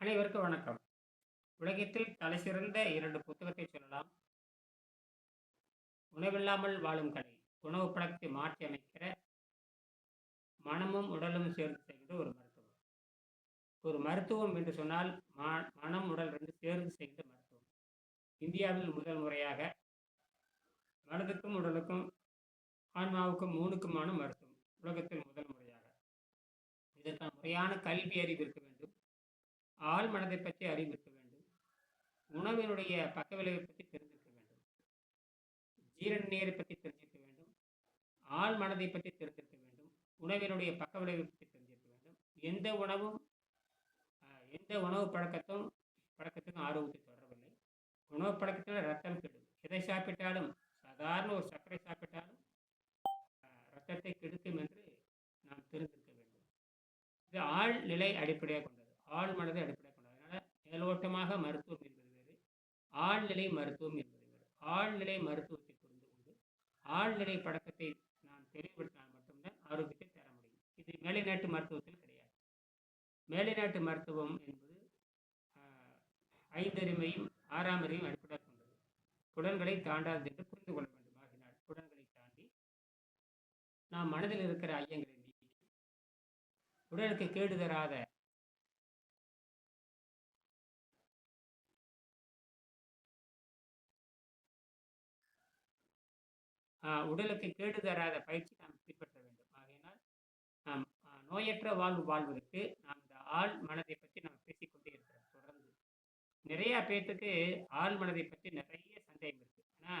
அனைவருக்கும் வணக்கம். உலகத்தில் தலைசிறந்த இரண்டு புத்தகத்தை சொல்லலாம். உணவில்லாமல் வாழும் கலை உணவு பழக்கத்தை மாற்றி அமைக்கிற மனமும் உடலும் சேர்ந்து செய்கிற ஒரு மருத்துவம். ஒரு மருத்துவம் என்று சொன்னால் மனம் உடல் ரெண்டு சேர்ந்து செய்கிற மருத்துவம். இந்தியாவில் முதல் முறையாக மனதுக்கும் உடலுக்கும் ஆன்மாவுக்கும் மூணுக்குமான மருத்துவம் உலகத்தில் முதல் முறையாக. இதற்கான முறையான கல்வி அறிவு இருக்க வேண்டும். ஆள் மனதை பற்றி அறிவு வேண்டும். உணவினுடைய பக்க விளைவை பற்றி தெரிஞ்சிருக்க வேண்டும். ஜீரண நீரை பற்றி தெரிஞ்சிருக்க வேண்டும். ஆள் மனதை பற்றி தெரிஞ்சிருக்க வேண்டும். உணவினுடைய பக்க விளைவை பற்றி தெரிஞ்சிருக்க வேண்டும். எந்த உணவும் எந்த உணவு பழக்கத்தும் பழக்கத்துக்கும் ஆரோக்கியத்தை தொடரவில்லை. உணவு பழக்கத்தில் ரத்தம் கெடும் எதை சாப்பிட்டாலும் சாதாரண ஒரு சர்க்கரை சாப்பிட்டாலும் ரத்தத்தை கெடுக்கும் என்று நாம் தெரிந்திருக்க வேண்டும். இது ஆள் நிலை அடிப்படையாக கொண்டது. ஆள் மனதை அடிப்படையாக கொண்டது அதனால் மேலோட்டமாக மருத்துவம் என்பது வேறு ஆழ்நிலை மருத்துவம் என்பது வேறு. ஆழ்நிலை மருத்துவத்தை புரிந்து கொண்டு ஆழ்நிலை பழக்கத்தை நான் தெளிவுபடுத்தினால் மட்டும்தான் ஆரோக்கியத்தை தர முடியும். இது மேலைநாட்டு மருத்துவத்தில் கிடையாது. மேலைநாட்டு மருத்துவம் என்பது ஐந்தறிமையும் ஆறாம் அறிவையும் அடிப்படையாக கொண்டது. புலன்களை தாண்டாது என்று புரிந்து கொள்ள வேண்டும். ஆகினால் புலன்களை தாண்டி நாம் மனதில் இருக்கிற ஐயங்களை நீக்கி உடலுக்கு கேடு தராத உடலுக்கு கேடு தராத பயிற்சி நாம் பின்பற்ற வேண்டும். ஆகையினால் நாம் நோயற்ற வாழ்வு வாழ்வதற்கு நாம் இந்த ஆள் மனதை பற்றி நாம் பேசிக்கொண்டே இருக்கிறோம் தொடர்ந்து. நிறைய பேர்த்துக்கு ஆள் மனதை பற்றி நிறைய சந்தேகம் இருக்கு. ஏன்னா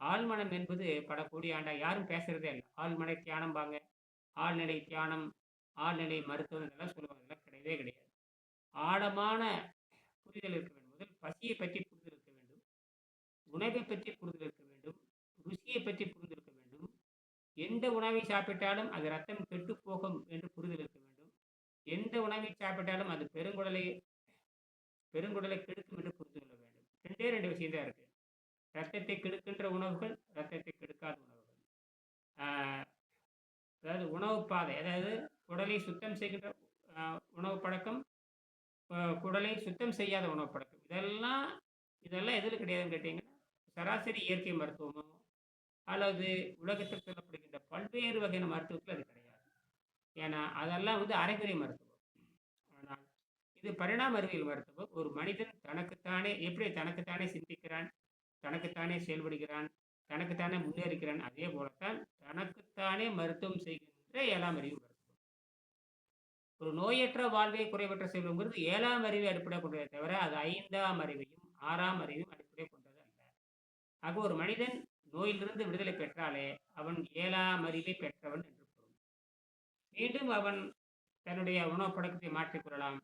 ஆழ்மனம் என்பது படக்கூடிய ஆண்டா யாரும் பேசுறதே இல்லை ஆழ்மனை தியானம் பாங்க ஆழ்நிலை தியானம் ஆழ்நிலை மருத்துவம் இதெல்லாம் சொல்லுவாங்க. இதெல்லாம் கிடையவே கிடையாது. ஆழமான புரிதல் இருக்க வேண்டும். முதல் பசியை பற்றி புரிதல் இருக்க வேண்டும். உணவை பற்றி புரிதல் இருக்க வேண்டும் ருசியை பற்றி புரிந்திருக்க வேண்டும். எந்த உணவை சாப்பிட்டாலும் அது ரத்தம் கெட்டு போகும் என்று புரிதல் இருக்க வேண்டும். எந்த உணவை சாப்பிட்டாலும் அது பெருங்குடலை பெருங்குடலை கெடுக்கும் என்று புரிந்து கொள்ள வேண்டும். ரெண்டே ரெண்டு விஷயம் தான் இருக்கு. ரத்தத்தை கெடுக்கின்ற உணவுகள் ரத்தத்தை கெடுக்காத உணவுகள். அதாவது உணவு பாதை அதாவது குடலை சுத்தம் செய்கின்ற உணவு பழக்கம் குடலை சுத்தம் செய்யாத உணவு பழக்கம். இதெல்லாம் இதெல்லாம் எதில் கிடையாதுன்னு கேட்டிங்கன்னா சராசரி இயற்கை மருத்துவமோ அல்லது உலகத்தில் சொல்லப்படுகின்ற பல்வேறு வகையான மருத்துவத்தில் அது கிடையாது. ஏன்னா அதெல்லாம் வந்து அரைகுறை மருத்துவம். ஆனால் இது பரிணாம அறிவியல் மருத்துவம். ஒரு மனிதன் தனக்குத்தானே எப்படி தனக்குத்தானே சிந்திக்கிறான் தனக்குத்தானே செயல்படுகிறான் தனக்குத்தானே முன்னேறுகிறான் அதே போலத்தான் தனக்குத்தானே மருத்துவம் செய்கின்ற ஏழாம் அறிவு மருத்துவம். ஒரு நோயற்ற வாழ்வை குறைவற்ற செல்வங்கிறது ஏழாம் அறிவை அடிப்படையாக கொண்டதே தவிர அது ஐந்தாம் அறிவையும் ஆறாம் அறிவையும் அடிப்படையாக கொண்டது அல்ல. ஆக ஒரு மனிதன் நோயிலிருந்து விடுதலை பெற்றாலே அவன் ஏழாம் அறிவை பெற்றவன் என்று பொருள். மீண்டும் அவன் தன்னுடைய உணவு பழக்கத்தை மாற்றிக்கொள்ளலாம்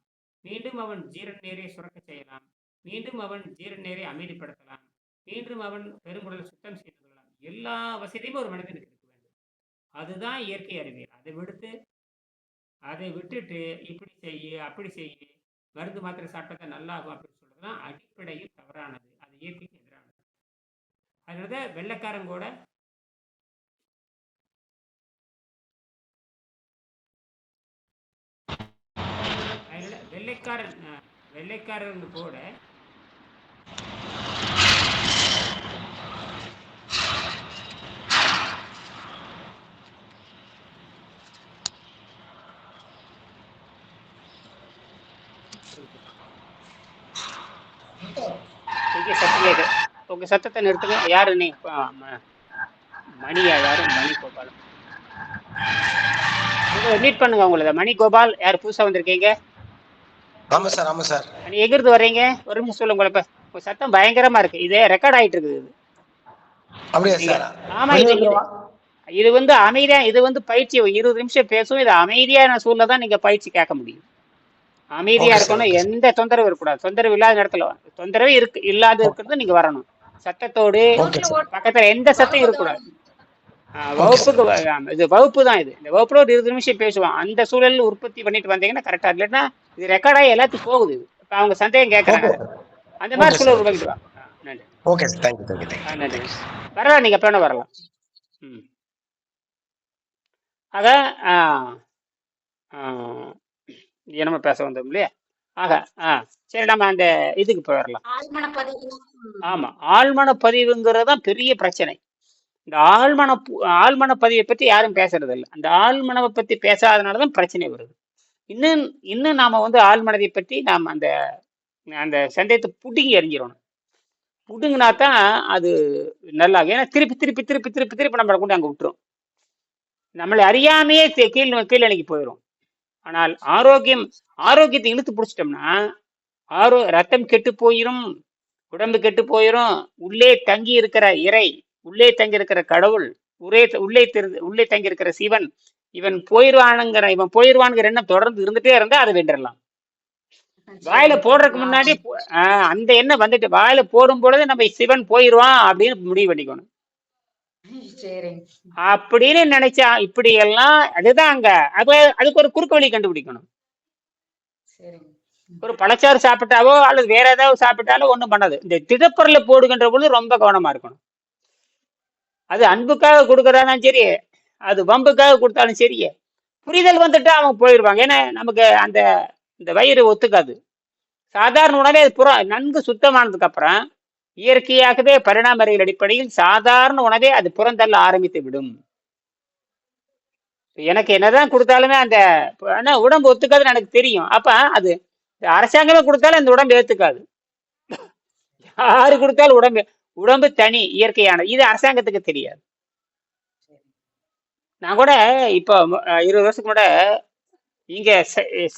மீண்டும் அவன் ஜீரண நீரை சுரக்க செய்யலாம். மீண்டும் அவன் ஜீரண நீரை அமைதிப்படுத்தலாம். மீண்டும் அவன் பெருங்குடல் சுத்தம் செய்து கொள்ளலாம். எல்லா வசதியும் ஒரு மனிதனுக்கு இருக்க வேண்டும். அதுதான் இயற்கை அறிவியல் அதை விடுத்து அதை விட்டுட்டு இப்படி செய்யு அப்படி செய்யு மருந்து மாத்திரை சாப்பிட்டா நல்லாகும் அப்படின்னு சொல்றதுலாம் அடிப்படையில் தவறானது. அது இயற்கைக்கு அதனால தான் வெள்ளைக்காரன் கூட அதனால வெள்ளைக்காரன் வெள்ளைக்காரன் கூட இங்கே சத்தம் கேட்கு உங்கள் சத்தத்தை நிறுத்துங்க. யாரு நீ? மணியா? யாரு? மணி கோபால் மீட் பண்ணுங்க உங்களை மணி கோபால் யார் புதுசாக வந்திருக்கீங்க? ஆமா சார் ஆமா சார். நீ எங்கிருந்து வர்றீங்க? ஒரு நிமிஷம் சொல்லுங்க உங்களை இப்போ உங்க சத்தம் பயங்கரமா இருக்கு. இதே ரெக்கார்ட் ஆயிட்டு இருக்குது இது. அப்படியா சார்? ஆமா இது இது வந்து அமைதியா இது வந்து பயிற்சி. இருபது நிமிஷம் பேசும் இது அமைதியான சூழ்நிலை தான் நீங்க பயிற்சி கேட்க முடியும். அமைதியா இருக்கணும். எந்த தொந்தரவும் இருக்கக்கூடாது. தொந்தரவு இல்லாத இடத்துல தொந்தரவே இருக்கு இல்லாத இருக்கிறது நீங்க வரணும். சார் பக்கத்துல எந்த சத்தம் இருக்கக்கூடாது. வகுப்புக்கு இது வகுப்பு தான் இது. இந்த வகுப்புல ஒரு இருபது நிமிஷம் பேசுவான் அந்த சூழல் உற்பத்தி பண்ணிட்டு வந்தீங்கன்னா கரெக்டா இல்லைன்னா இது ரெக்கார்டாகி எல்லாத்துக்கும் போகுது. இது இப்ப அவங்க சந்தேகம் கேட்கறாங்க அந்த மாதிரி சூழல் ஆ, நன்றி. Okay sir thank you thank you ah, thank you நன்றி. வரலாம் நீங்க எப்ப வேணா வரலாம். ம். ஆக ஆ, ஆ, நம்ம பேச வந்தோம் இல்லையா? ஆக ஆ சரி நம்ம அந்த இதுக்கு போயிடலாம். ஆழ்மன பதிவு ஆமா ஆழ்மன பதிவுங்கிறது தான் பெரிய பிரச்சனை. இந்த ஆழ்மன பு- ஆழ்மன பதிவை பத்தி யாரும் பேசுறது இல்லை அந்த ஆழ்மனவை பத்தி பேசாதனால தான் பிரச்சனை வருது. இன்னும் இன்னும் நாம வந்து ஆழ்மனதை பற்றி நாம் அந்த அந்த சந்தேகத்தை புடுங்கி எறிஞ்சிடணும். புடுங்கினா தான் அது நல்லா ஏன்னா திருப்பி திருப்பி திருப்பி திருப்பி திருப்பி நம்மளை கொண்டு அங்கே விட்டுரும். நம்மளை அறியாமையே கீழ் கீழ் கீழணிக்கு போயிடும் ஆனால் ஆரோக்கியம் ஆரோக்கியத்தை இழுத்து பிடிச்சிட்டோம்னா ஆரோ ரத்தம் கெட்டு போயிரும் உடம்பு கெட்டு போயிரும் உள்ளே தங்கி இருக்கிற இறை உள்ளே தங்கி இருக்கிற கடவுள் உள்ளே உள்ளே திரு உள்ளே தங்கி இருக்கிற சிவன் இவன் போயிடுவானுங்கிற இவன் போயிடுவானுங்கிற எண்ணம் தொடர்ந்து இருந்துட்டே இருந்தா அதை வென்றலாம் வாயில போடுறதுக்கு முன்னாடி ஆஹ் அந்த எண்ணம் வந்துட்டு வாயில போடும் பொழுது நம்ம சிவன் போயிடுவான் அப்படின்னு முடிவு பண்ணிக்கணும். அப்படின்னு நினைச்சா இப்படி எல்லாம் அதுதான் அங்க அது அதுக்கு ஒரு குறுக்கு வழி கண்டுபிடிக்கணும். ஒரு பழச்சாறு சாப்பிட்டாவோ அல்லது வேற ஏதாவது சாப்பிட்டாலோ ஒண்ணும் பண்ணாது. இந்த திடப்பொருளை போடுகின்ற பொழுது ரொம்ப கவனமா இருக்கணும். அது அன்புக்காக கொடுக்கறாலும் சரி அது வம்புக்காக கொடுத்தாலும் சரி புரிதல் வந்துட்டா அவங்க போயிடுவாங்க. ஏன்னா நமக்கு அந்த இந்த வயிறு ஒத்துக்காது. சாதாரண உணவே அது புற நன்கு சுத்தமானதுக்கு அப்புறம் இயற்கையாகவே பரிணாம அறிவியல் அடிப்படையில் சாதாரண உணவே அது புறந்தள்ள ஆரம்பித்து விடும். எனக்கு என்னதான் கொடுத்தாலுமே அந்த ஆனா உடம்பு ஒத்துக்காதுன்னு எனக்கு தெரியும். அப்ப அது அரசாங்கமே கொடுத்தாலும் அந்த உடம்பு ஏத்துக்காது. யாரு கொடுத்தாலும் உடம்பு உடம்பு தனி இயற்கையான. இது அரசாங்கத்துக்கு தெரியாது. நான் கூட இப்போ இருபது வருஷத்துக்கு கூட இங்க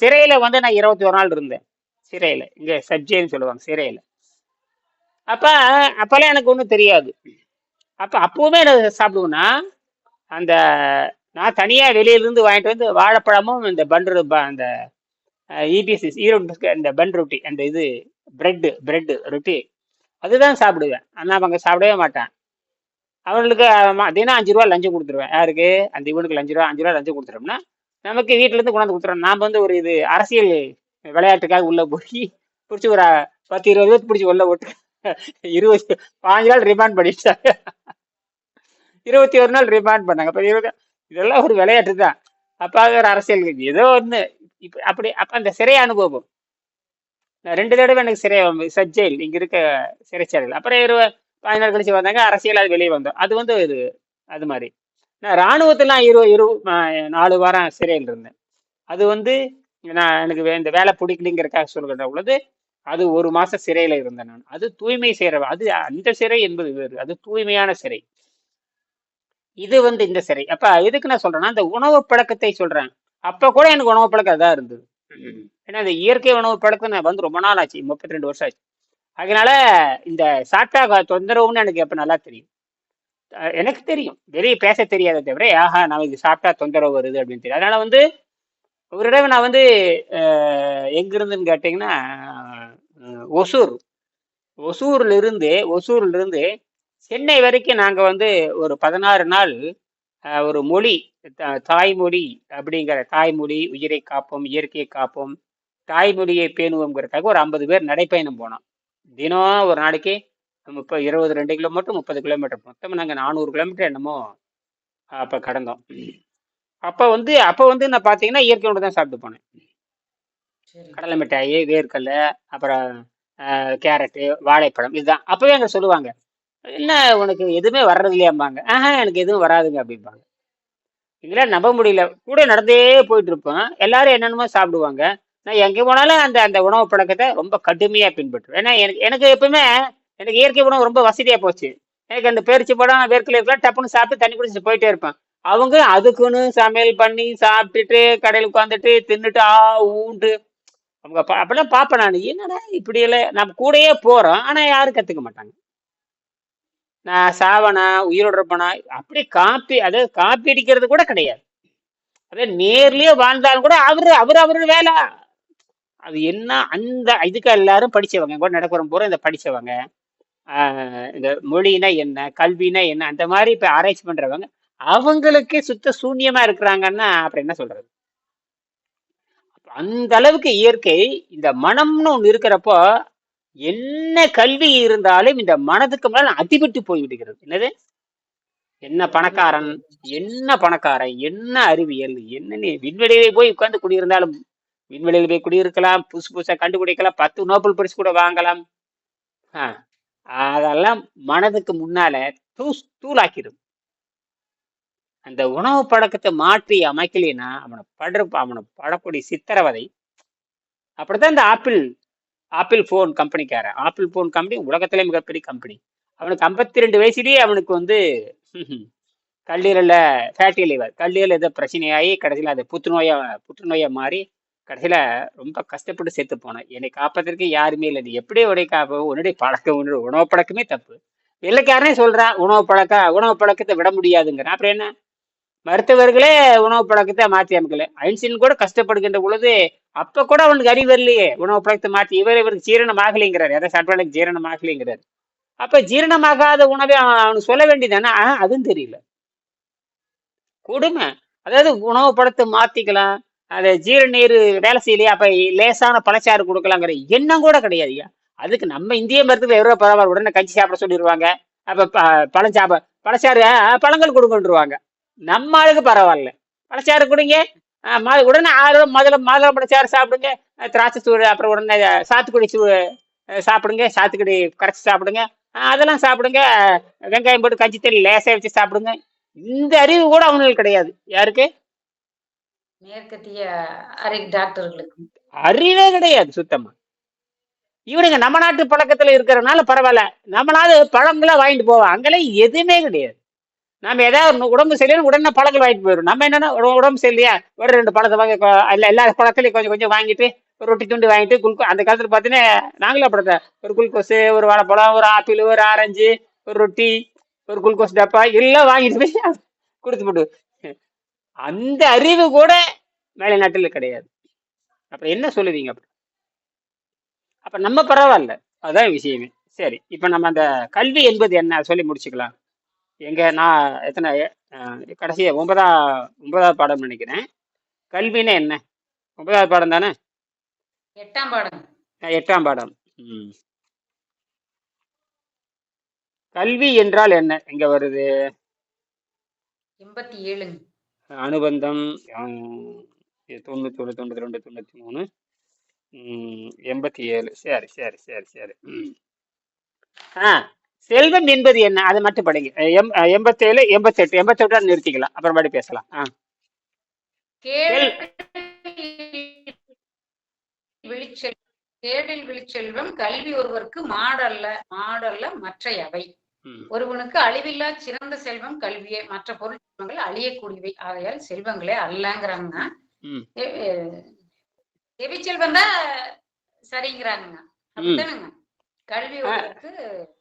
சிறையில வந்து நான் இருபத்தி ஒரு நாள் இருந்தேன். சிறையில. இங்க சப்ஜேன்னு சொல்லுவாங்க சிறையில. அப்ப அப்பெல்லாம் எனக்கு ஒன்றும் தெரியாது. அப்ப அப்பவுமே என்ன சாப்பிடுவேன்னா அந்த நான் தனியா வெளியிலேருந்து வாங்கிட்டு வந்து வாழைப்பழமும் இந்த பண்ரு அந்த இபிஎஸ்சி ஈரோடு அந்த இந்த பன் ரொட்டி அந்த இது பிரெட்டு பிரெட்டு ரொட்டி அதுதான் சாப்பிடுவேன். ஆனால் அவங்க சாப்பிடவே மாட்டேன் அவங்களுக்கு தினம் அஞ்சு ரூபா லஞ்சம் கொடுத்துருவேன். யாருக்கு? அந்த இவனுக்கு அஞ்சு ரூபா அஞ்சு ரூபா லஞ்சம் கொடுத்துருவோம்னா நமக்கு வீட்டிலேருந்து கொண்டாந்து கொடுத்துருவோம் நாம் வந்து ஒரு இது அரசியல் விளையாட்டுக்காக உள்ளே போய் பிடிச்சி ஒரு பத்து இருபது பேர்த்து பிடிச்சி உள்ள ஓட்டு இருபது பாஞ்சு நாள் ரிமாண்ட் பண்ணிட்டாங்க. இருபத்தி ஒரு நாள் ரிமாண்ட் பண்ணாங்க. அப்போ இருபது இதெல்லாம் ஒரு விளையாட்டு தான். அப்போ அது ஒரு அரசியல் கட்சி. ஏதோ ஒன்று இப்போ அப்படி அப்ப அந்த சிறை அனுபவம். நான் ரெண்டு தடவை எனக்கு சிறை சஜ்ஜெயில் இங்க இருக்க சிறைச்சாலையில் அப்புறம் இருபது பதினஞ்சு நாள் கழிச்சு வந்தாங்க அரசியல் அது வெளியே வந்தோம். அது வந்து இது அது மாதிரி. நான் இராணுவத்திலாம் இரு இரு நாலு வாரம் சிறையில் இருந்தேன். அது வந்து நான் எனக்கு வே- இந்த வேலை பிடிக்கலிங்கிறக்காக சொல்கிற பொழுது அது ஒரு மாசம் சிறையில இருந்தேன் நான். அது தூய்மை சிறை அது அந்த சிறை என்பது வேறு. அது தூய்மையான சிறை. இது வந்து இந்த சிறை. அப்ப எதுக்கு நான் சொல்றேன்னா அந்த உணவு பழக்கத்தை சொல்றேன். அப்ப கூட எனக்கு உணவு பழக்கம் அதான் இருந்தது. ஏன்னா இந்த இயற்கை உணவு பழக்கம் நான் வந்து ரொம்ப நாள் ஆச்சு. முப்பத்தி ரெண்டு வருஷம் ஆச்சு. அதனால இந்த சாப்பிட்டா தொந்தரவுன்னு எனக்கு எப்ப நல்லா தெரியும். எனக்கு தெரியும். வெளியே பேச தெரியாத தவிர ஆஹா நான் இது சாப்பிட்டா தொந்தரவு வருது அப்படின்னு தெரியும். அதனால வந்து ஒரு தடவை நான் வந்து அஹ், எங்க இருந்துன்னு கேட்டிங்கன்னா ஒசூர். ஒசூர்ல இருந்து சென்னை வரைக்கும் நாங்கள் வந்து ஒரு பதினாறு நாள் ஒரு மொழி தாய்மொழி அப்படிங்கிற தாய்மொழி உயிரை காப்போம் இயற்கையை காப்போம் தாய்மொழியை பேணுவோங்கிறதுக்காக ஒரு ஐம்பது பேர் நடைப்பயணம் போனோம். தினம் ஒரு நாளைக்கு முப்பது இருபது ரெண்டு கிலோமீட்டர் முப்பது கிலோமீட்டர். மொத்தம் நாங்கள் நானூறு கிலோமீட்டர் என்னமோ அப்போ கடந்தோம். அப்போ வந்து அப்போ வந்து நான் பார்த்தீங்கன்னா இயற்கையோடு தான் சாப்பிட்டு போனேன். கடலை மிட்டாய் வேர்க்கடலை அப்புறம் கேரட்டு வாழைப்பழம் இதுதான். அப்பவே அங்கே சொல்லுவாங்க. என்ன உனக்கு எதுவுமே வர்றது இல்லையாம்பாங்க. ஆஹா எனக்கு எதுவும் வராதுங்க அப்படிம்பாங்க. இதெல்லாம் நம்ப முடியல. கூட நடந்தே போயிட்டு இருப்போம். எல்லாரும் என்னென்னமோ சாப்பிடுவாங்க. நான் எங்கே போனாலும் அந்த அந்த உணவு பழக்கத்தை ரொம்ப கடுமையாக பின்பற்றுவேன். ஏன்னா எனக்கு எனக்கு எப்பவுமே எனக்கு இயற்கை உணவு ரொம்ப வசதியாக போச்சு. எனக்கு அந்த பேரிச்சி படம் வேர்க்கலை இருக்கலாம் டப்புன்னு சாப்பிட்டு தண்ணி குடிச்சு போயிட்டே இருப்பேன். அவங்க அதுக்குன்னு சமையல் பண்ணி சாப்பிட்டுட்டு கடையில் உட்காந்துட்டு தின்னுட்டு ஆ ஊண்டு அவங்க அப்பெல்லாம் பார்ப்பேன் நான். என்னடா இப்படி இல்லை? நம்ம கூடயே போறோம். ஆனா யாரும் கத்துக்க மாட்டாங்க. நான் சாவனா உயிரோட இருப்பனா அப்படி காப்பி அதாவது காப்பி அடிக்கிறது கூட கிடையாது. அதே நேர்லயே வாழ்ந்தாலும் கூட அவரு அவர் அவரு வேலை. அது என்ன அந்த இதுக்கு எல்லாரும் படிச்சவங்க கூட நடக்கிறோம் பூரா இந்த படிச்சவங்க. ஆஹ் இந்த மொழினா என்ன கல்வினா என்ன அந்த மாதிரி இப்ப ஆராய்ச்சி பண்றவங்க அவங்களுக்கு சுத்த சூன்யமா இருக்கிறாங்கன்னா அப்புறம் என்ன சொல்றது? அந்த அளவுக்கு இயற்கை இந்த மனம்னு ஒன்று இருக்கிறப்போ என்ன கல்வி இருந்தாலும் இந்த மனதுக்கு மேலே அதிபட்டு போய் விடுகிறது என்னது? என்ன பணக்காரன் என்ன பணக்காரன் என்ன அறிவியல் என்னன்னு விண்வெளியிலே போய் உட்கார்ந்து குடியிருந்தாலும் விண்வெளியில் போய் குடியிருக்கலாம் புதுசு புதுசாக கண்டுபிடிக்கலாம் பத்து நோபல் பரிசு கூட வாங்கலாம். ஆ, அதெல்லாம் மனதுக்கு முன்னால தூ தூளாக்கிடும். அந்த உணவு பழக்கத்தை மாற்றி அமைக்கலைன்னா அவனை படுற அவனை படக்கூடிய சித்திரவதை அப்படித்தான் இந்த ஆப்பிள் ஆப்பிள் ஃபோன் கம்பெனிக்காரன். ஆப்பிள் ஃபோன் கம்பெனி உலகத்திலே மிகப்பெரிய கம்பெனி. அவனுக்கு ஐம்பத்தி ரெண்டு வயசுலேயே அவனுக்கு வந்து கல்லீரலில் ஃபேட்டி லிவர் கல்லீரல் ஏதோ பிரச்சனையாகி கடைசியில் அது புற்றுநோயா புற்றுநோயை மாறி கடைசியில் ரொம்ப கஷ்டப்பட்டு சேர்த்து போனேன். என்னை காப்பதற்கு யாருமே இல்லை. நீ எப்படி உடைய காப்ப உன்னுடைய பழக்கம் உன்னுடைய உணவு பழக்கமே தப்பு. வெள்ளைக்காரனே சொல்கிறான் உணவு பழக்க உணவு பழக்கத்தை விட முடியாதுங்கிறான். அப்புறம் என்ன? மருத்துவர்களே உணவு பழக்கத்தை மாற்றி அமைக்கல. ஐன்ஸ்டீன் கூட கஷ்டப்படுகின்ற பொழுது அப்ப கூட அவனுக்கு அறிவு இல்லையே உணவு பழக்கத்தை மாற்றி இவர் இவருக்கு ஜீரணம் ஆகலைங்கிறார் எதை சாப்பிட்டாலும் ஜீரணம் ஆகலைங்கிறார் அப்ப ஜீரணமாகாத உணவை அவன் அவனுக்கு சொல்ல வேண்டியதானே அதுவும் தெரியல. கொடுமை. அதாவது உணவு பழத்தை மாத்திக்கலாம். அது ஜீரநீர் வேலை செய்யலையா? அப்ப லேசான பழச்சாறு கொடுக்கலாங்கிற எண்ணம் கூட கிடையாதுயா அதுக்கு நம்ம இந்திய மருத்துவ எவ்வளோ பரவாயில்ல உடனே கஞ்சி சாப்பிட சொல்லிடுவாங்க அப்ப ப- பழம் பழச்சாறு பழங்கள் கொடுங்கன்றுவாங்க. நம்ம ஆளுக்கு பரவாயில்ல. பழச்சாறு கொடுங்க. உடனே ஆறு முதல்ல மாதுளை பழச்சாறு சாப்பிடுங்க. திராட்சை சூடு அப்புறம் உடனே சாத்துக்குடி சூ சாப்பிடுங்க. சாத்துக்குடி கரைச்சி சாப்பிடுங்க. அதெல்லாம் சாப்பிடுங்க. வெங்காயம் போட்டு கஞ்சி தண்ணி லேசாக வச்சு சாப்பிடுங்க. இந்த அறிவு கூட அவங்களுக்கு கிடையாது. யாருக்கு? மேற்கத்திய அறிவு டாக்டர்களுக்கு. அறிவே கிடையாது சுத்தமா. இவனுங்க நம்ம நாட்டு பழக்கத்துல இருக்கிறனால பரவாயில்ல. நம்மளாவது பழங்களா வாங்கிட்டு போவோம் அங்கெல்லாம் எதுவுமே கிடையாது. நம்ம ஏதாவது ஒண்ணு உடம்பு சரியில்லை உடனே பழங்கள் வாங்கிட்டு போயிடும் நம்ம என்னன்னா உடம்பு சரியில்லையா? ஒரு ரெண்டு பழத்தை வாங்கி எல்லா எல்லா பழத்துலையும் கொஞ்சம் கொஞ்சம் வாங்கிட்டு ஒரு ரொட்டி துண்டு வாங்கிட்டு குல்கோ அந்த காலத்துல பார்த்தீங்கன்னா நாங்களும் அப்படித்தான். ஒரு குளுக்கோஸ் ஒரு வாழைப்பழம் ஒரு ஆப்பிள் ஒரு ஆரஞ்சு ஒரு ரொட்டி ஒரு குளுக்கோஸ் டப்பா எல்லாம் வாங்கிட்டு போய் கொடுத்து போட்டு. அந்த அறிவு கூட மேலை நாட்டில் கிடையாது. அப்புறம் என்ன சொல்லுவீங்க அப்படி அப்ப நம்ம பரவாயில்ல. அதான் விஷயமே. சரி இப்ப நம்ம அந்த கல்வி என்பது என்ன? சொல்லி முடிச்சுக்கலாம். எங்க நான் எத்தனை கடைசியா ஒன்பதா ஒன்பதாவது பாடம் நினைக்கிறேன். கல்வின்னா என்ன? ஒன்பதாவது பாடம் தானே? எட்டாம் பாடம். எட்டாம் பாடம். ம். கல்வி என்றால் என்ன? எங்க வருது? எண்பத்தி ஏழுங்க அனுபந்தம் தொண்ணூத்தி ஒன்று தொண்ணூத்தி ரெண்டு தொண்ணூத்தி மூணு எண்பத்தி ஏழு சரி சரி சரி. சரி. ஆ செல்வம் என்பது என்ன? அதை மட்டும் படிங்க. எம் எண்பத்தேழு எண்பத்தெட்டு எண்பத்தெட்டா நிறுத்திக்கலாம். அப்புறமாடி பேசலாம். ஆ. கேடில் செல் விழிச்செல் கேடில் விழிச்செல்வம் கல்வி ஒருவருக்கு மாடல்ல மாடல்ல மற்ற அவை ஒருவனுக்கு அழிவில்லா சிறந்த செல்வம் கல்வியே. மற்ற பொருள் செல்வங்கள் அழியக்கூடியவை. ஆகையால் செல்வங்களே அல்லங்கிறாங்க ம், செவிச்செல்வம் தான் சரிங்கிறாங்க அப்படித்தானுங்க? கல்வி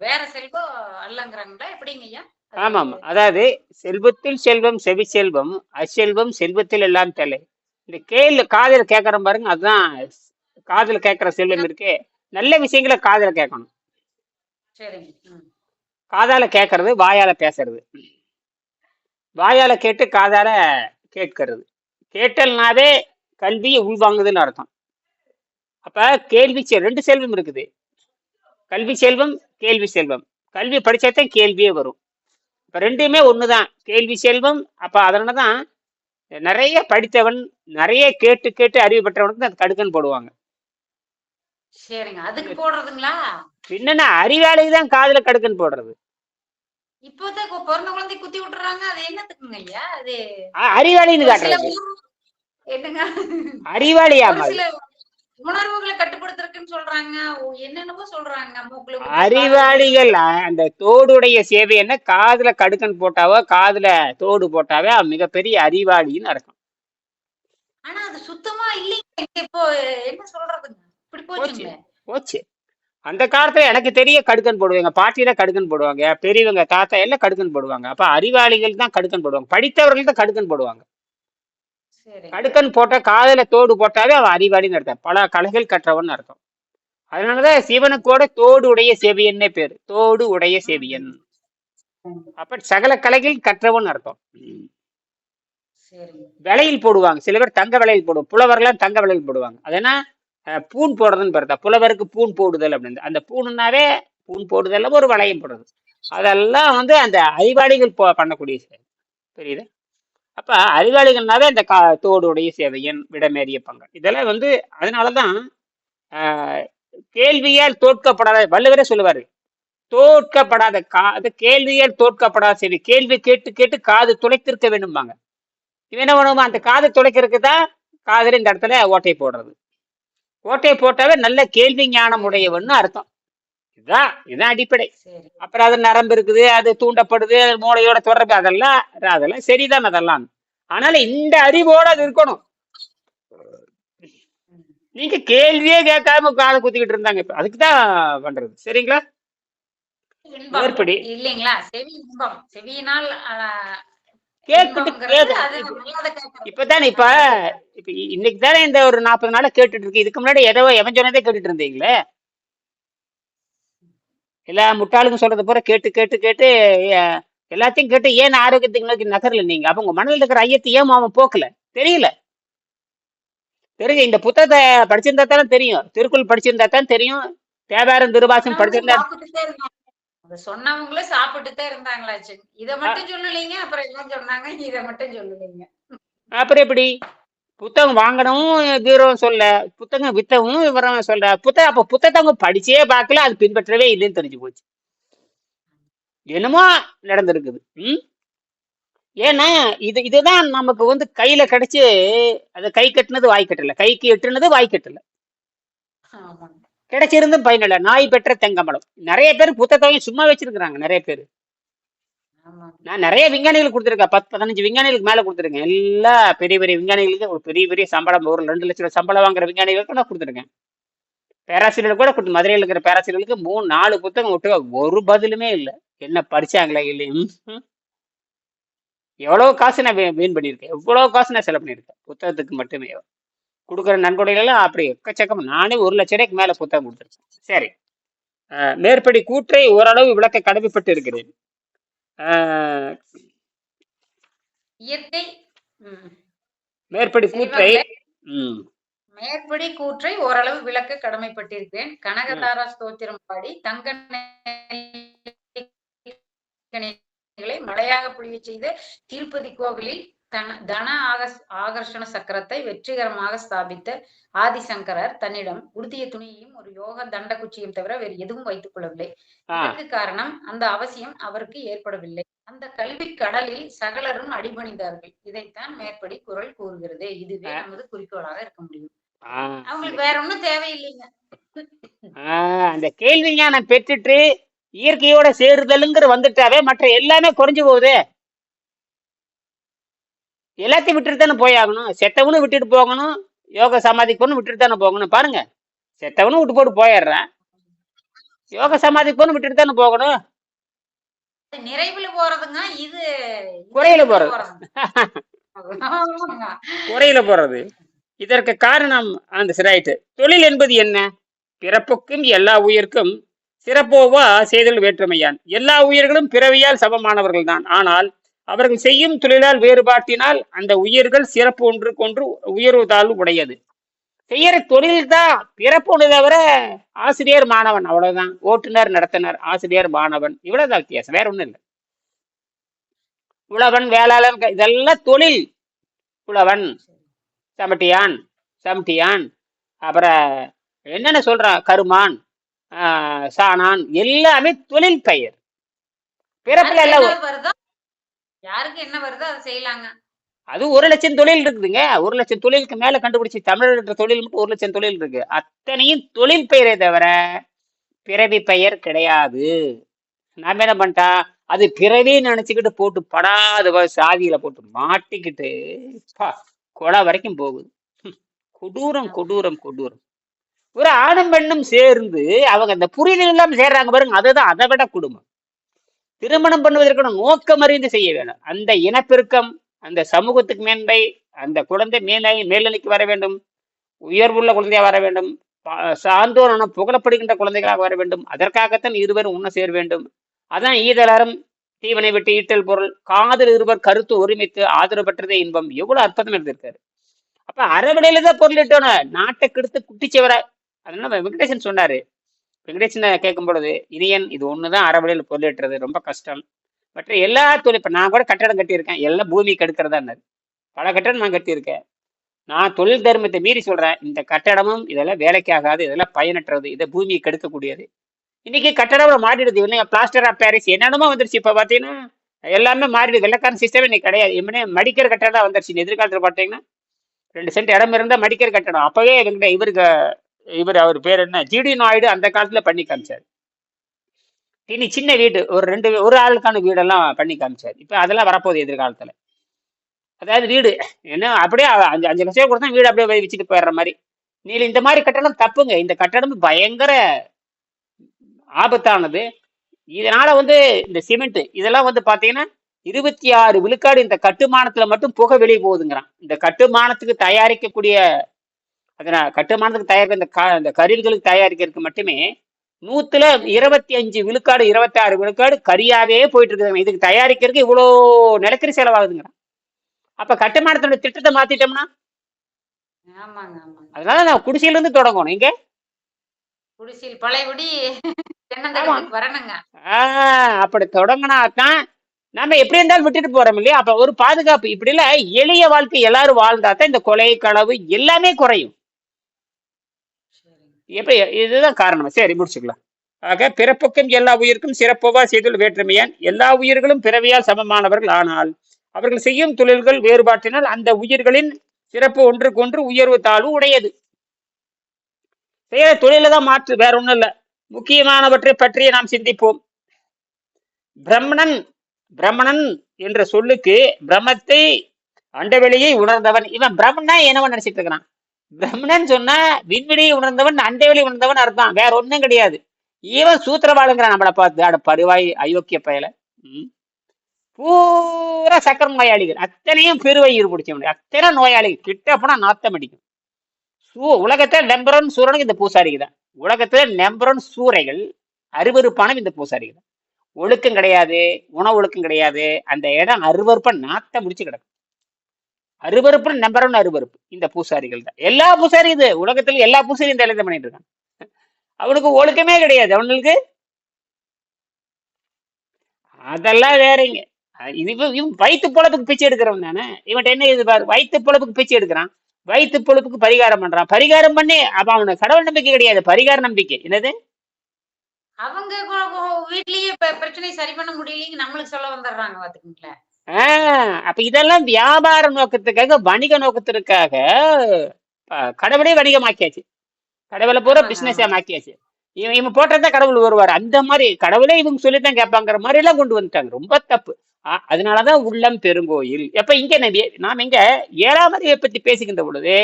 வேற செல்வம் அல்லங்கிறாங்களா? எப்படிங்க ஐயா? அது ஆமாம் அதாவது செல்வத்தில் செல்வம் செவி செல்வம் அச்செல்வம் செல்வத்தில் எல்லாம் தலை. இந்த கேள்வி காதுல கேட்கறோம் பாருங்க அதுதான் காதுல கேட்கிற செல்வம் இருக்கே. நல்ல விஷயங்களை காதுல கேட்கணும். காதால கேட்கறது வாயால பேசுறது. வாயால கேட்டு காதால கேட்கறது. கேட்டல்னாவே கல்வியை உள்வாங்குதுன்னு அர்த்தம். அப்ப கேள்வி ரெண்டு செல்வம் இருக்குது. கல்வி செல்வம் கேள்வி செல்வம். கல்வி படிச்சாதான் கேள்வியே வரும். இப்ப ரெண்டுமே ஒண்ணுதான். கேள்வி செல்வம் அப்ப அதனால தான் நிறைய படித்தவன் நிறைய கேட்டு கேட்டு அறிவு பெற்றவனுக்கு தான் கடுக்கன் போடுவாங்க. சரிங்க. அதுக்கு போடுறதுங்களா? பின்னென்ன அறிவாளிக்கு தான் காதுல கடுக்கன் போடுறது. இப்போதான் பிறந்த குழந்தை குத்தி விட்டுறாங்க. அது என்னத்துக்குங்க ஐயா? அது அறிவாளின்னு காட்டுறது. என்னங்க? அறிவாளியா உணர்வுகளை கட்டுப்படுத்துறதுக்குன்னு சொல்றாங்க. ஓ, என்னென்னவோ சொல்றாங்க. மூக்குல குத்தி, அறிவாளிகள் அந்த தோடுடைய சேவை என்ன? காதுல கடுக்கன் போட்டாவோ? காதுல தோடு போட்டாவே மிகப்பெரிய அறிவாளின்னு அர்த்தம். ஆனா அது சுத்தமா இல்லைங்க. இப்போ என்ன சொல்றதுங்க? இப்படி போச்சுங்களே. போச்சு. அந்த காலத்துல எனக்கு தெரிய கடுக்கன் போடுவாங்க. பாட்டியில கடுக்கன் போடுவாங்க. பெரியவங்க தாத்தா எல்லாம் கடுக்கன் போடுவாங்க. அப்ப அறிவாளிகள் தான் கடுக்கன் போடுவாங்க. படித்தவர்கள் தான் கடுக்கன் போடுவாங்க. கடுக்கன் போட்டா காதுல தோடு போட்டாவே அவன் அறிவாளின்னு அர்த்தம். பல கலைகள் கற்றவன் அர்த்தம். அதனாலதான் சிவனுக்கோட தோடு உடைய செவியன்னே பேரு. தோடு உடைய செவியன். அப்ப சகல கலைகள் கற்றவன் அர்த்தம். விலையில் போடுவாங்க. சில பேர் தங்க விலையில் போடுவாங்க. புலவர்லாம் தங்க விலையில் போடுவாங்க. அது என்ன? அஹ், பூன் போடுறதுன்னு பார்த்தா புலவருக்கு பூன் போடுதல் அப்படின்னு. அந்த பூனுன்னாவே பூன் போடுதல் ஒரு வளையம் போடுறது. அதெல்லாம் வந்து அந்த அறிவாளிகள் போ பண்ணக்கூடிய செயல் புரியுது? அப்ப அறிவாளிகள்னாவே இந்த கா தோடுடைய சேவையன் விடமேறிய பங்கு இதெல்லாம் வந்து அதனாலதான் தான் கேள்வியால் தோற்கப்படாத வள்ளுவரே சொல்லுவாரு தோற்கப்படாத காது கேள்வியால் தோற்கப்படாத சேவை கேள்வி கேட்டு கேட்டு காது துளைத்திருக்க வேண்டும்பாங்க. இவன் என்ன பண்ணுவோம் அந்த காது துளைக்கிறதுக்கு தான் காதல் இந்த இடத்துல ஓட்டை போடுறது. ஓட்டை போட்டாவே நல்ல கேள்வி ஞானம் உடையவன்னு அர்த்தம். இதுதான் இதுதான் அடிப்படை. அப்புறம் அது நரம்பு இருக்குது அது தூண்டப்படுது மூளையோட தொடர்பு அதெல்லாம் அதெல்லாம் சரிதான் அதெல்லாம். ஆனாலும் இந்த அறிவோட அது இருக்கணும். நீங்க கேள்வியே கேட்காம காதை குத்திக்கிட்டு இருந்தாங்க இப்ப. அதுக்கு தான் பண்றது. சரிங்களா? மேற்படி இல்லைங்களா? செவி இன்பம். செவியினால். இப்பதானே இப்ப இப்ப இன்னைக்கு தானே இந்த ஒரு நாற்பது நாளா கேட்டுட்டு இருக்கு. இதுக்கு முன்னாடி ஏதோ எவன் சொன்னதே கேட்டுட்டு இருந்தீங்களே? எல்லா முட்டாளுங்க சொல்றத பூரா கேட்டு கேட்டு கேட்டு எல்லாத்தையும் கேட்டு ஏன் ஆரோக்கியத்துக்கு நோக்கி நகரல நீங்க? அப்ப உங்க மனதில் இருக்கிற ஐயத்தை ஏன் அவன் போக்கல? தெரியல. தெரியுது இந்த புத்தகத்தை படிச்சிருந்தா தானே தெரியும். திருக்குறள் படிச்சிருந்தா தான் தெரியும். தேவாரம் திருவாசம் படிச்சிருந்தா சொன்னவங்களும் சாப்பிட்டுட்டே இருந்தாங்களாச்சு. இத மட்டும் சொல்லலைங்க அப்புறம் எல்லாம் சொன்னாங்க இத மட்டும் சொல்லலைங்க. அப்புறம் எப்படி? புத்தகம் வாங்கணும் பீரோவும் சொல்ல புத்தகம் வித்தவும் விவரம் சொல்ல புத்தகம் அப்ப புத்தகத்தை படிச்சே பார்க்கல அது பின்பற்றவே இல்லைன்னு தெரிஞ்சு போச்சு. என்னமோ நடந்திருக்குது. ம்? ஏன்னா இது இதுதான் நமக்கு வந்து கையில கிடைச்சு அது கை கட்டுனது வாய் கட்டல. கைக்கு எட்டுனது வாய் கட்டல. கிடைச்சிருந்தும் பயனில்லை நாய் பெற்ற தெங்கமலம் நிறைய பேர் புத்தகத்தையும் சும்மா வச்சிருக்கிறாங்க நிறைய பேர். நான் நிறைய விஞ்ஞானிகள் கொடுத்துருக்கேன். பத்து பதினஞ்சு விஞ்ஞானிகளுக்கு மேல கொடுத்துருக்கேன். எல்லா பெரிய பெரிய விஞ்ஞானிகளுக்கு ஒரு பெரிய பெரிய சம்பளம் ஒரு ரெண்டு லட்சம் ரூபாய் சம்பளம் வாங்குற விஞ்ஞானிகளுக்கு நான் கொடுத்துருக்கேன். பேராசிரியர் கூட கொடுத்து மதுரையில் இருக்கிற பேராசிரியர்களுக்கு மூணு நாலு புத்தகம் விட்டு ஒரு பதிலுமே இல்லை. என்ன படிச்சாங்களா இல்லையும் எவ்வளவு காசு நான் வீண் பண்ணியிருக்கேன். எவ்வளவு காசு நான் செலவு பண்ணியிருக்கேன். புத்தகத்துக்கு மட்டுமே. கொடுக்குற நன்கொடைகளெல்லாம் அப்படி எக்கச்சக்கம் நானே ஒரு லட்ச ரூபாய்க்கு மேல புத்தகம் கொடுத்துருக்கேன். சரி. மேற்படி கூற்றை ஓரளவு விளக்க கடமைப்பட்டு இருக்கிறேன். இயற்கை. மேற்படி கூற்றை. மேற்படி கூற்றை ஓரளவு விளக்க கடமைப்பட்டிருக்கிறேன். கனகதாரா ஸ்தோத்திரம் பாடி தங்க மழையாக புழிய செய்த திருப்பதி கோவிலில் தன ஆகர்ஷண சக்கரத்தை வெற்றிகரமாக ஸ்தாபித்த ஆதிசங்கரர் தன்னிடம் உடுத்திய துணியையும் ஒரு யோக தண்ட குச்சியும் தவிர வேறு எதுவும் வைத்துக் கொள்ளவில்லை. இதற்கு காரணம் அந்த அவசியம் அவருக்கு ஏற்படவில்லை. அந்த கல்வி கடலில் சகலரும் அடிபணிந்தார்கள். இதைத்தான் மேற்படி குரல் கூறுகிறது. இதுவே. நமது குறிக்கோளாக இருக்க முடியும். அவங்களுக்கு வேற ஒண்ணும் தேவையில்லைங்க. அந்த கேள்வி ஞானம் பெற்றுட்டு இயற்கையோட சேருதலுங்கிற வந்துட்டாவே மற்ற எல்லாமே குறைஞ்சு போகுது. எல்லாத்தையும் விட்டுட்டு தானே போயாகணும் செத்தவனும் விட்டுட்டு போகணும். யோக சமாதிக்கு போகணும் விட்டுட்டு தானே போகணும். பாருங்க. செத்தவனும் விட்டு போட்டு போயிடுறேன். யோக சமாதிக்கு போகணும் விட்டுட்டு தானே போகணும். நிறைவுல போறதுங்க இது குறையில போறது. குறையில போறது. இதற்கு காரணம் அந்த ரைட்டு தொழில் என்பது என்ன? பிறப்புக்கும் எல்லா உயிர்க்கும் சிறப்போவா செய்தல் வேற்றுமையான். எல்லா உயிர்களும் பிறவியால் சமமானவர்கள் தான் ஆனால் அவர்கள் செய்யும் தொழிலால் வேறுபாட்டினால் அந்த உயிர்கள் சிறப்பு ஒன்றுக்கு ஒன்று உயர்வு தாழ்வு உடையது. செய்யற தொழில் தான் பிறப்பு தவிர ஆசிரியர் மாணவன். அவ்வளவுதான். ஓட்டுநர் நடத்துனர் ஆசிரியர் மாணவன். இவ்வளவுதான் வித்தியாசம். வேற ஒண்ணும் இல்லை. உழவன் வேளாளன் இதெல்லாம் தொழில். உழவன் சமட்டியான் சமட்டியான். அப்புறம் என்னென்ன சொல்றான் கருமான் சாணான். எல்லாமே தொழில் பெயர். பிறப்புல எல்லாம் யாருக்கு என்ன வருதோ அதை செய்யலாங்க. அது ஒரு லட்சம் தொழில் இருக்குதுங்க. ஒரு லட்சம் தொழிலுக்கு மேல கண்டுபிடிச்சு தமிழர் தொழில் மட்டும் ஒரு லட்சம் தொழில் இருக்கு. அத்தனையும் தொழில் பெயரே தவிர பிறவி பெயர் கிடையாது. நாம என்ன பண்ணிட்டா அது பிறவின்னு நினைச்சுக்கிட்டு போட்டு படாத சாதியில போட்டு மாட்டிக்கிட்டு பா, கொலை வரைக்கும் போகுது. கொடூரம் கொடூரம் கொடூரம். ஒரு ஆணும் பெண்ணும் சேர்ந்து அவங்க அந்த புரிதல் இல்லாம சேர்றாங்க பாருங்க. அதுதான் அதை விட குடும்பம் திருமணம் பண்ணுவதற்கான நோக்கம் அறிந்து செய்ய வேண்டும். அந்த இனப்பெருக்கம் அந்த சமூகத்துக்கு மேன்மை அந்த குழந்தை மேலை மேல்நிலைக்கு வர வேண்டும். உயர்வுள்ள குழந்தையா வர வேண்டும். பா- சான்றோரான புகழப்படுகின்ற குழந்தைகளாக வர வேண்டும். அதற்காகத்தான் இருவரும் உண்ண சேர வேண்டும். அதான் ஈதலரும் தீவனை விட்டு ஈட்டல் பொருள் காதல் இருவர் கருத்து ஒருமித்து ஆதரவு பெற்றதே இன்பம். எவ்வளவு அற்புதம் இருந்திருக்காரு அப்ப அறவடையில தான் பொருள் இட்டோன்னு நாட்டை கெடுத்து குட்டிச்சவர அதனால வெங்கடேசன் சொன்னாரு வெங்கடேசனை கேட்கும் பொழுது இனியன் இது ஒண்ணுதான் அறவழியில் பொருளேற்றது ரொம்ப கஷ்டம். மற்ற எல்லா தொழில் இப்போ நான் கூட கட்டடம் கட்டியிருக்கேன் எல்லாம் பூமி கெடுக்கிறதான்னாரு. பல கட்டடம் நான் கட்டியிருக்கேன். நான் தொழில் தர்மத்தை மீறி சொல்றேன் இந்த கட்டடமும் இதெல்லாம் வேலைக்கு ஆகாது இதெல்லாம் பயனற்றது இதை பூமியை கெடுக்கக்கூடியது. இன்னைக்கு கட்டடம் மாறிடுது இல்லைங்க பிளாஸ்டர் ஆஃப் பாரிஸ் என்னென்னமோ வந்துருச்சு இப்போ பார்த்தீங்கன்னா எல்லாமே மாறிடுது வெள்ளக்காரன் சிஸ்டம் இன்னைக்கு கிடையாது. இவனே மடிக்கிற கட்டடம் வந்துருச்சு எதிர்காலத்தில் பார்த்தீங்கன்னா ரெண்டு சென்ட் இடம் இருந்தால் மடிக்கிற கட்டடம். அப்போவே வெங்கட இவருக்கு இவர் அவர் பேர் என்ன? ஜிடி நாயுடு அந்த காலத்துல பண்ணி காமிச்சார். இனி சின்ன வீடு ஒரு ரெண்டு ஒரு ஆளுக்கான வீடெல்லாம் பண்ணி காமிச்சார். இப்போ அதெல்லாம் வரப்போகுது எதிர்காலத்துல. அதாவது வீடு என்ன அப்படியே அஞ்சு அஞ்சு லட்சம் கொடுத்தா வீடு அப்படியே போய் வச்சுட்டு போயிடுற மாதிரி. நீ இந்த மாதிரி கட்டடம் தப்புங்க. இந்த கட்டடம் பயங்கர ஆபத்தானது. இதனால வந்து இந்த சிமெண்ட் இதெல்லாம் வந்து பாத்தீங்கன்னா இருபத்தி ஆறு விழுக்காடு இந்த கட்டுமானத்துல மட்டும் புகை வெளியே போகுதுங்கிறான். இந்த கட்டுமானத்துக்கு தயாரிக்கக்கூடிய அதனால கட்டுமானத்துக்கு தயாரிக்க இந்த க- இந்த கருவிகளுக்கு தயாரிக்கிறதுக்கு மட்டுமே நூத்துல இருபத்தி அஞ்சு விழுக்காடு இருபத்தி ஆறு விழுக்காடு கரியாவே போயிட்டு இருக்குதுங்க இதுக்கு தயாரிக்கிறதுக்கு இவ்வளோ நிலக்கரி செலவாகுதுங்கிறான். அப்ப கட்டுமானத்தோட திட்டத்தை மாத்திட்டோம்னா? அதனால நான் குடிசையில இருந்து தொடங்கணும். இங்க குடிசையில் பழையபடி அப்படி தொடங்கினா தான் நம்ம எப்படி இருந்தாலும் விட்டுட்டு போறோம் இல்லையா? அப்ப ஒரு பாதுகாப்பு. இப்படி இல்ல எளிய வாழ்க்கை எல்லாரும் வாழ்ந்தா தான் இந்த கொலை களவு எல்லாமே குறையும். எப்ப இதுதான் காரணம். சரி முடிச்சுக்கலாம். ஆக பிறப்புக்கும் எல்லா உயிருக்கும் சிறப்பவா செய்துள்ள வேற்றுமையான் எல்லா உயிர்களும் பிறவியால் சமமானவர்கள் ஆனால் அவர்கள் செய்யும் தொழில்கள் வேறுபாட்டினால் அந்த உயிர்களின் சிறப்பு ஒன்றுக்கொன்று உயர்வு தாழ்வு உடையது. செய்யற தொழில தான் மாற்று வேற ஒண்ணும் இல்ல. முக்கியமானவற்றை பற்றியே நாம் சிந்திப்போம். பிரம்மணன் பிரம்மணன் என்ற சொல்லுக்கு பிரம்மத்தை அண்டவெளியை உணர்ந்தவன் இவன் பிரம்மனா என்னவன் நினைச்சிட்டு இருக்கிறான். பிரம்மணன் சொன்னா விண்வெளியை உணர்ந்தவன் அண்டைவெளி உணர்ந்தவன் அர்த்தம். வேற ஒண்ணும் கிடையாது. இவன் சூத்திரவாளுங்கிறான் நம்மளை பார்த்து. அட பருவாய் அயோக்கிய பயல. பூரா சக்கர நோயாளிகள். அத்தனையும் பெருவயிறு பிடிச்சவங்க அத்தனை நோயாளிகள். கிட்ட போனா நாத்தம் அடிக்கும். சூ உலகத்துல நம்பரன் சூரனுக்கு இந்த பூசாரிக்கு தான். உலகத்துல நம்பரன் சூறைகள் அருவருப்பான இந்த பூசாரிக்கு தான். ஒழுக்கம் கிடையாது உணவு ஒழுக்கம் கிடையாது. அந்த இடம் அருவருப்பா நாத்தம் முடிச்சு கிடக்கும். அருவருப்பு ஒன் அருவருப்பு. இந்த பூசாரிகள் தான். எல்லா பூசாரி இது. உலகத்துல எல்லா பூசாரியும் இந்த பண்ணிட்டு இருக்கான் அவனுக்கு ஒழுக்கமே கிடையாது. அவனுக்கு அதெல்லாம் வேறங்க இது இவன் வயிற்று பொழப்புக்கு பிச்சை எடுக்கிறவன் தானே. இவன் என்ன இது பாரு? வயிற்று பொழப்புக்கு பிச்சை எடுக்கிறான். வயிற்று பொழப்புக்கு பரிகாரம் பண்றான். பரிகாரம் பண்ணி அப்ப அவனுக்கு கடவுள் நம்பிக்கை கிடையாது. பரிகார நம்பிக்கை. என்னது? அவங்க வீட்லயே பிரச்சனை சரி பண்ண முடியலங்க நம்மளுக்கு சொல்ல வந்துடுறாங்க பாத்துக்கீங்களா அப்ப இதெல்லாம் வியாபார நோக்கத்துக்காக வணிக நோக்கத்திற்காக கடவுளே வணிகமாக்கியாச்சு. கடவுளை பூரா பிசினஸ் ஆக்கியாச்சு இவன் இவன் போட்டதான் கடவுள் வருவார். அந்த மாதிரி கடவுளே இவங்க சொல்லித்தான் கேட்பாங்கிற மாதிரி எல்லாம் கொண்டு வந்துட்டாங்க. ரொம்ப தப்பு. அதனாலதான் உள்ளம் பெருங்கோயில். எப்ப இங்க நபி நாம் இங்க ஏழாம் அறிவை பத்தி பேசுகின்ற பொழுது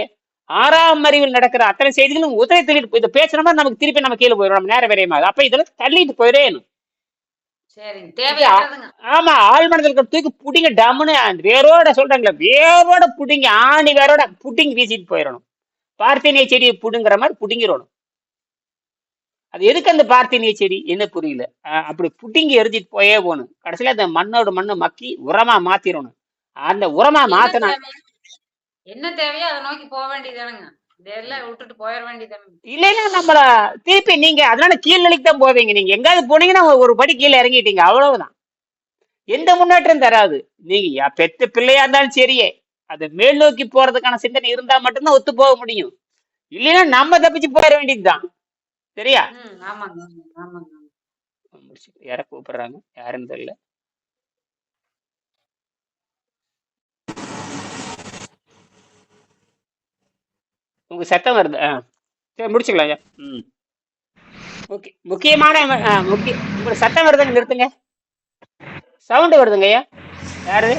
ஆறாம் அறிவில் நடக்கிற அத்தனை செய்திகளும் உதவி தள்ளிட்டு இதை பேசுற மாதிரி நமக்கு திருப்பி நம்ம கீழே போயிடும். நம்ம நேரம் விரையமாகுது அப்ப இதெல்லாம் தள்ளிட்டு தேவையானதுங்க ஆமா ஆள் மனதில் தூக்கி புடிங்க அந்த வேரோட சொல்றாங்களே வேரோட புடிங்க ஆணி வேரோட புடிங்கி வீசிட்டு போயிடணும் பார்த்தீனிய செடியை புடுங்குற மாதிரி புடுங்கிடணும். அது எதுக்கு அந்த பார்த்தீனிய செடி? என்ன புரியல. அப்படி புடுங்கி எரிஞ்சிட்டு போயே போகணும். கடைசியில அந்த மண்ணோட மண்ணு மக்கி உரமா மாத்திரணும். அந்த உரமா மாத்தினா என்ன தேவையோ அதை நோக்கி போக வேண்டியதானுங்க இல்லைன்னா நம்மள திருப்பி நீங்க அதனால கீழ்நிலைக்கு தான் போவீங்க நீங்க. எங்காவது போனீங்கன்னா ஒரு படி கீழே இறங்கிட்டீங்க அவ்வளவுதான். எந்த முன்னேற்றம் தராது. நீங்க பெத்த பிள்ளையா இருந்தாலும் சரியே. அது மேல் நோக்கி போறதுக்கான சிந்தனை இருந்தா மட்டும்தான் ஒத்து போக முடியும். இல்லைன்னா நம்ம தப்பிச்சு போயிட வேண்டியதுதான். சரியா? யார கூப்பிடுறாங்க? யாருன்னு தெரியல. உங்க சத்தம் வருது. ஆ. சரி முடிச்சுக்கலாம் ஐயா. ம். ஓகே முக்கியமான ஆ, முக்கிய உங்களுக்கு சத்தம் வருதுங்க நிறுத்துங்க. சவுண்டு வருதுங்க ஐயா. யாரு?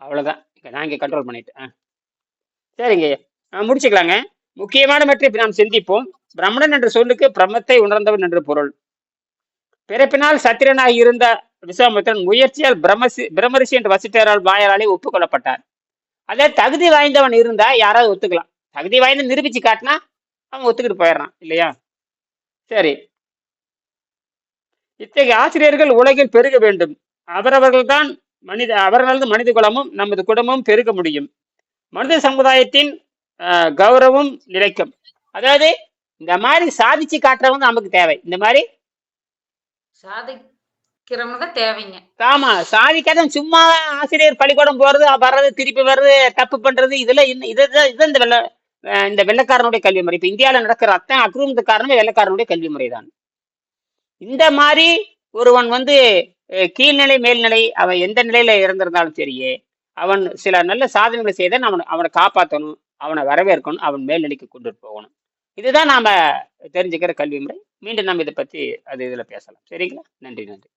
அவ்வளோதான் நான் இங்கே கண்ட்ரோல் பண்ணிட்டேன் ஆ. சரிங்க ஐயா. ஆ முடிச்சுக்கலாங்க. முக்கியமானவற்றை நாம் சிந்திப்போம். பிரம்மணன் என்ற சொல்லுக்கு பிரம்மத்தை உணர்ந்தவன் என்று பொருள். பிறப்பினால் சத்திரனாக இருந்த விஸ்வாமித்திரன் முயற்சியால் பிரம்மசி பிரம்மரிஷி என்ற வசிட்டரால் வாயாலே ஒப்புக்கொள்ளப்பட்டார். அதே தகுதி வாய்ந்தவன் இருந்தா யாராவது ஒத்துக்கலாம். தகுதி வாய்ந்த நிரூபிச்சு காட்டினா அவன் ஒத்துக்கிட்டு போயிடுறான் இல்லையா? சரி. இத்தகைய ஆசிரியர்கள் உலகில் பெருக வேண்டும். அவரவர்கள்தான் மனித அவர்களது மனித குலமும் நமது குடும்பமும் பெருக முடியும். மனித சமுதாயத்தின் ஆஹ், கௌரவம் நிலைக்கும். அதாவது இந்த மாதிரி சாதிச்சு காட்டுறவங்க நமக்கு தேவை. இந்த மாதிரி? சாதி ஆமா சாதிக்காத சும்மா ஆசிரியர் பள்ளிக்கூடம் போறது வர்றது திருப்பி வர்றது தப்பு பண்றது இதெல்லாம் இதுதான் இதுதான் இந்த வெள்ள இந்த வெள்ளக்காரனுடைய கல்வி முறை. இப்ப இந்தியாவில் நடக்கிற அத்தனை அக்ரூமத்து காரணமே வெள்ளக்காரனுடைய கல்வி முறை தான். இந்த மாதிரி ஒருவன் வந்து கீழ்நிலை மேல்நிலை அவன் எந்த நிலையில இருந்திருந்தாலும் சரியே அவன் சில நல்ல சாதனைகளை செய்த அவன் அவனை காப்பாற்றணும் அவனை வரவேற்கணும் அவன் மேல்நிலைக்கு கொண்டு போகணும். இதுதான் நாம தெரிஞ்சுக்கிற கல்வி முறை. மீண்டும் நம்ம இதை பத்தி அது இதுல பேசலாம். சரிங்களா? நன்றி நன்றி.